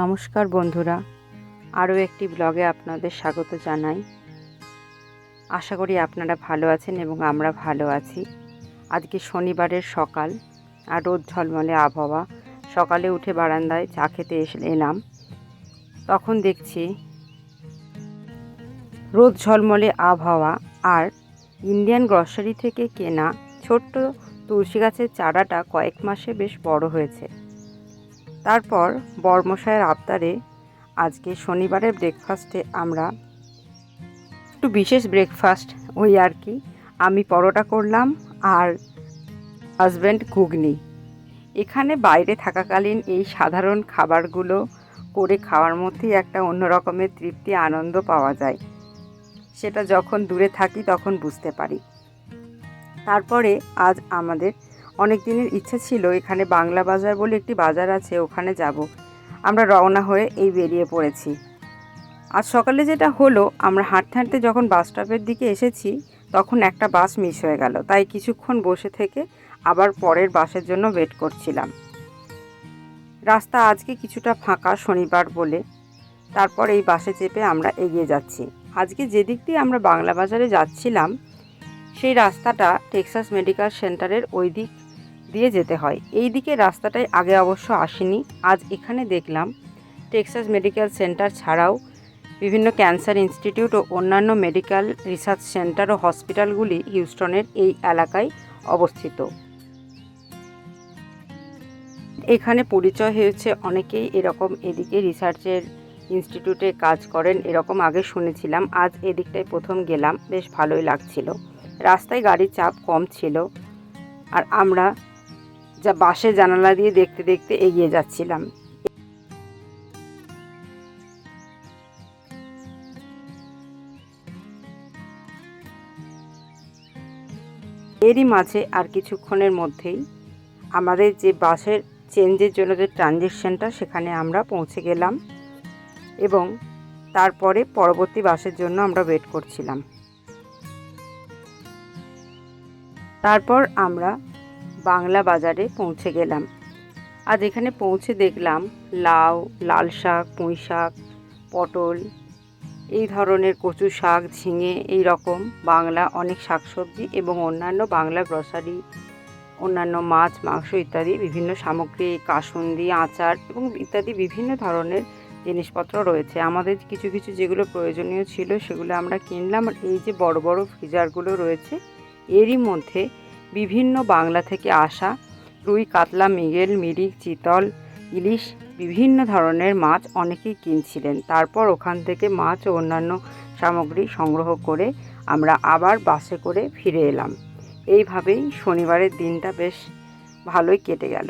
নমস্কার বন্ধুরা, আরও একটি ব্লগে আপনাদের স্বাগত জানাই। আশা করি আপনারা ভালো আছেন এবং আমরা ভালো আছি। আজকে শনিবারের সকাল আর রোদ ঝলমলে আবহাওয়া। সকালে উঠে বারান্দায় চা খেতে এসে এলাম। তখন দেখছি রোদ ঝলমলে আবহাওয়া আর ইন্ডিয়ান গ্রসারি থেকে কেনা ছোট্ট তুলসী গাছের চারাটা কয়েক মাসে বেশ বড় হয়েছে। তারপর বর্মশায়ের আবদারে আজকে শনিবারের ব্রেকফাস্টে আমরা একটু বিশেষ ব্রেকফাস্ট ওই আর কি। আমি পরোটা করলাম আর হাজব্যান্ড ঘুগনি। এখানে বাইরে থাকাকালীন এই সাধারণ খাবারগুলো করে খাওয়ার মধ্যেই একটা অন্য রকমের তৃপ্তি, আনন্দ পাওয়া যায়। সেটা যখন দূরে থাকি তখন বুঝতে পারি। তারপরে আজ আমাদের অনেক দিনের ইচ্ছে ছিল এখানে বাংলা বাজার বলে একটি বাজার আছে, ওখানে যাব। আমরা রওনা হয়ে এই বেরিয়ে পড়েছি। আজ সকালে যেটা হলো, আমরা হাঁটতে হাঁটতে যখন বাস স্টপের দিকে এসেছি, তখন একটা বাস মিস হয়ে গেল। তাই কিছুক্ষণ বসে থেকে আবার পরের বাসের জন্য ওয়েট করছিলাম। রাস্তা আজকে কিছুটা ফাঁকা শনিবার বলে। তারপর এই বাসে চেপে আমরা এগিয়ে যাচ্ছি। আজকে যেদিক দিয়ে আমরা বাংলা বাজারে যাচ্ছিলাম, সেই রাস্তাটা টেক্সাস মেডিকেল সেন্টারের ওই দিক দিয়ে যেতে হয়। এই দিকে রাস্তাটায় আগে অবশ্য আসেনি। আজ এখানে দেখলাম, টেক্সাস মেডিকেল সেন্টার ছাড়াও বিভিন্ন ক্যান্সার ইনস্টিটিউট ও অন্যান্য মেডিকেল রিসার্চ সেন্টার ও হসপিটালগুলি হিউস্টনের এই এলাকায় অবস্থিত। এখানে পরিচয় হয়েছে অনেকেই এরকম এদিকে রিসার্চের ইনস্টিটিউটে কাজ করেন, এরকম আগে শুনেছিলাম, আজ এদিকটায় প্রথম গেলাম, বেশ ভালোই লাগছিল। রাস্তায় গাড়ির চাপ কম ছিল, আর আমরা যা বাসে জানালা দিয়ে দেখতে দেখতে এগিয়ে যাচ্ছিলাম। এরই মাঝে আর কিছুক্ষণের মধ্যেই আমাদের যে বাসের চেঞ্জের জন্য যে ট্রানজেকশনটা, সেখানে আমরা পৌঁছে গেলাম এবং তারপরে পরবর্তী বাসের জন্য আমরা ওয়েট করছিলাম। তারপর আমরা বাংলা বাজারে পৌঁছে গেলাম। আজ এখানে পৌঁছে দেখলাম লাউ, লাল শাক, পুঁই শাক, পটল, এই ধরনের কচু শাক ঝিঙে, এই রকম বাংলা অনেক শাকসবজি এবং অন্যান্য বাংলা গ্রসারি অন্যান্য মাছ, মাংস ইত্যাদি বিভিন্ন সামগ্রী, কাসুন্দি, আচার এবং ইত্যাদি বিভিন্ন ধরনের জিনিসপত্র রয়েছে। আমাদের কিছু কিছু যেগুলো প্রয়োজনীয় ছিল সেগুলো আমরা কিনলাম। আর এই যে বড় বড় ফ্রিজারগুলো রয়েছে, এরই মধ্যে বিভিন্ন বাংলা থেকে আসা রুই, কাতলা, মৃগেল, মিরিক, চিতল, ইলিশ, বিভিন্ন ধরনের মাছ অনেকেই কিনছিলেন। তারপর ওখান থেকে মাছ ও অন্যান্য সামগ্রী সংগ্রহ করে আমরা আবার বাসে করে ফিরে এলাম। এইভাবেই শনিবারের দিনটা বেশ ভালোই কেটে গেল।